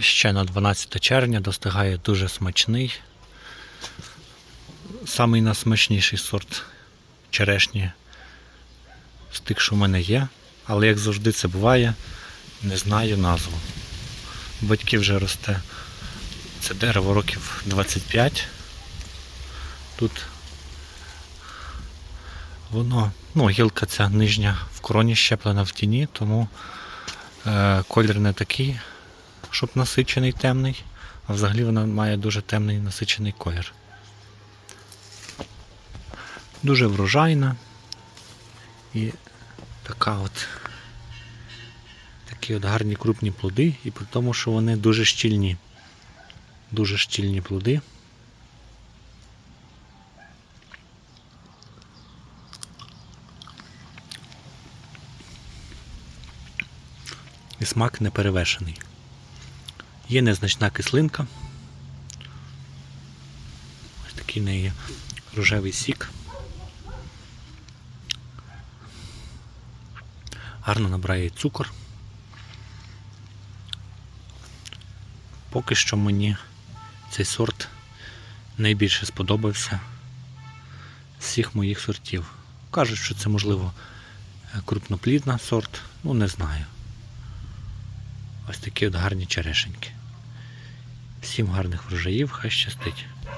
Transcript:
Ще на 12 червня достигає дуже смачний. Самий насмачніший сорт черешні з тих, що в мене є. Але як завжди це буває, не знаю назву. У Батьків вже росте це дерево років 25. Тут воно, ну, гілка ця нижня в кроні щеплена в тіні, тому е, колір не такий, щоб насичений темний, а взагалі вона має дуже темний насичений колір. Дуже врожайна і така от такі от гарні крупні плоди, і при тому, що вони дуже щільні. Дуже щільні плоди. І смак не перевершений. Є незначна кислинка. Ось такий в неї рожевий сік. Гарно набирає цукор. Поки що мені цей сорт найбільше сподобався з всіх моїх сортів. Кажуть, що це можливо е, крупноплідна сорт, ну не знаю. Ось такі от гарні черешеньки. Всім гарних врожаїв, хай щастить.